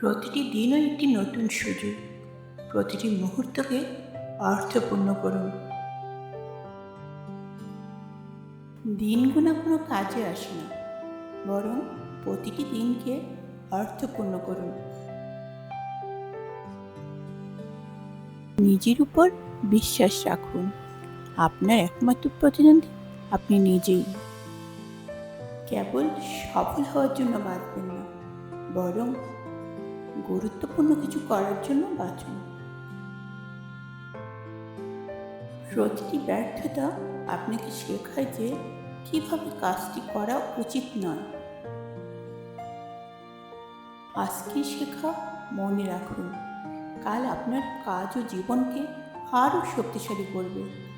প্রতিটি দিনও একটি নতুন সুযোগ। প্রতিটি মুহূর্তকে অর্থপূর্ণ করুন। দিন গোনা কোনো কাজে আসে না, বরং প্রতিটি দিনকে অর্থপূর্ণ করুন। নিজের উপর বিশ্বাস রাখুন, আপনার একমাত্র প্রতিদ্বন্দ্বী আপনি নিজেই। কেবল সফল হওয়ার জন্য বাঁচবেন না, বরং গুরুত্বপূর্ণ কিছু করার জন্য বাঁচুন। প্রতিটি ব্যর্থতা আপনাকে শেখায় যে কীভাবে কাজটি করা উচিত নয়। আজকে শেখা মনে রাখুন, কাল আপনার কাজ ও জীবনকে আরও শক্তিশালী করবে।